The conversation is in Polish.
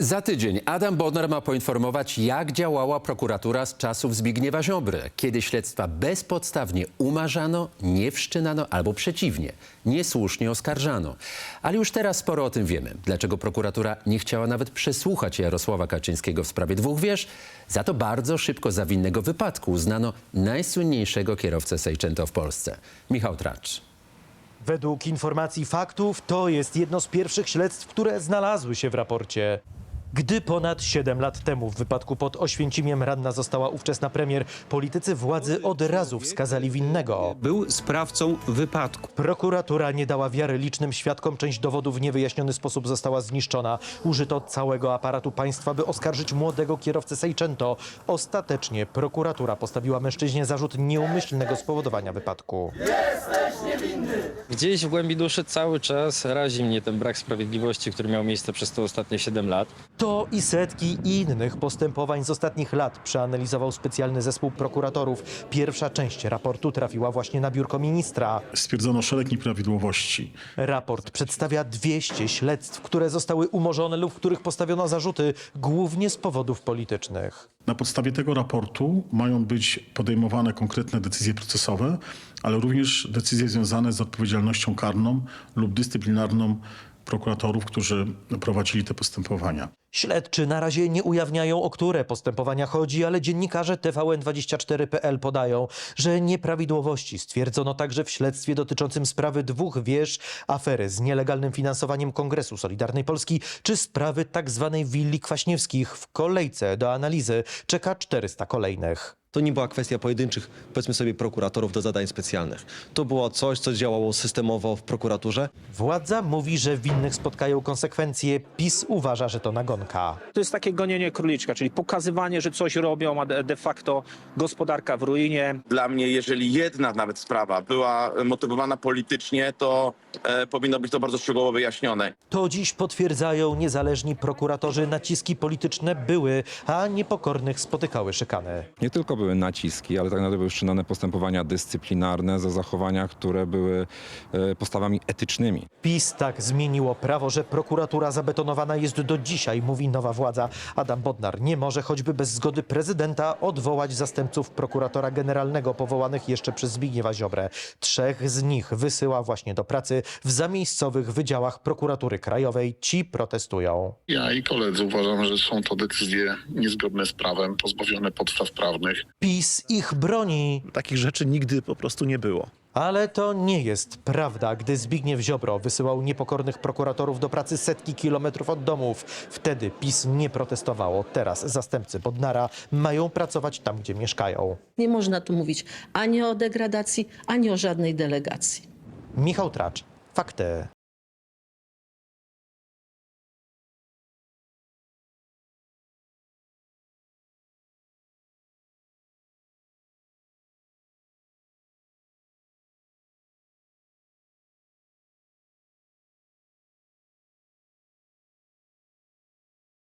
Za tydzień Adam Bodnar ma poinformować, jak działała prokuratura z czasów Zbigniewa Ziobry, kiedy śledztwa bezpodstawnie umarzano, nie wszczynano albo przeciwnie, niesłusznie oskarżano. Ale już teraz sporo o tym wiemy. Dlaczego prokuratura nie chciała nawet przesłuchać Jarosława Kaczyńskiego w sprawie dwóch wież, za to bardzo szybko za winnego wypadku uznano najsłynniejszego kierowcę Seicento w Polsce. Michał Tracz. Według informacji faktów to jest jedno z pierwszych śledztw, które znalazły się w raporcie. Gdy ponad 7 lat temu w wypadku pod Oświęcimiem ranna została ówczesna premier, politycy władzy od razu wskazali winnego. Był sprawcą wypadku. Prokuratura nie dała wiary licznym świadkom, część dowodów w niewyjaśniony sposób została zniszczona. Użyto całego aparatu państwa, by oskarżyć młodego kierowcę Seicento. Ostatecznie prokuratura postawiła mężczyźnie zarzut nieumyślnego spowodowania wypadku. Gdzieś w głębi duszy cały czas razi mnie ten brak sprawiedliwości, który miał miejsce przez te ostatnie 7 lat. To i setki innych postępowań z ostatnich lat przeanalizował specjalny zespół prokuratorów. Pierwsza część raportu trafiła właśnie na biurko ministra. Stwierdzono szereg nieprawidłowości. Raport przedstawia 200 śledztw, które zostały umorzone lub w których postawiono zarzuty, głównie z powodów politycznych. Na podstawie tego raportu mają być podejmowane konkretne decyzje procesowe, ale również decyzje związane z odpowiedzialnością karną lub dyscyplinarną prokuratorów, którzy prowadzili te postępowania. Śledczy na razie nie ujawniają, o które postępowania chodzi, ale dziennikarze TVN24.pl podają, że nieprawidłowości stwierdzono także w śledztwie dotyczącym sprawy dwóch wież, afery z nielegalnym finansowaniem Kongresu Solidarnej Polski czy sprawy tak zwanej willi Kwaśniewskich. W kolejce do analizy czeka 400 kolejnych. To nie była kwestia pojedynczych, powiedzmy sobie, prokuratorów do zadań specjalnych. To było coś, co działało systemowo w prokuraturze. Władza mówi, że winnych spotkają konsekwencje. PiS uważa, że to nagonka. To jest takie gonienie króliczka, czyli pokazywanie, że coś robią, a de facto gospodarka w ruinie. Dla mnie, jeżeli jedna nawet sprawa była motywowana politycznie, to e, powinno być to bardzo szczegółowo wyjaśnione. To dziś potwierdzają niezależni prokuratorzy. Naciski polityczne były, a niepokornych spotykały szykany. Nie tylko były naciski, ale tak naprawdę były wszczynane postępowania dyscyplinarne za zachowania, które były e, postawami etycznymi. PiS tak zmieniło prawo, że prokuratura zabetonowana jest do dzisiaj, mówi nowa władza. Adam Bodnar nie może choćby bez zgody prezydenta odwołać zastępców prokuratora generalnego powołanych jeszcze przez Zbigniewa Ziobrę. Trzech z nich wysyła właśnie do pracy w zamiejscowych wydziałach prokuratury krajowej. Ci protestują. Ja i koledzy uważam, że są to decyzje niezgodne z prawem, pozbawione podstaw prawnych. PiS ich broni. Takich rzeczy nigdy po prostu nie było. Ale to nie jest prawda, gdy Zbigniew Ziobro wysyłał niepokornych prokuratorów do pracy setki kilometrów od domów. Wtedy PiS nie protestowało. Teraz zastępcy Bodnara mają pracować tam, gdzie mieszkają. Nie można tu mówić ani o degradacji, ani o żadnej delegacji. Michał Tracz, fakty.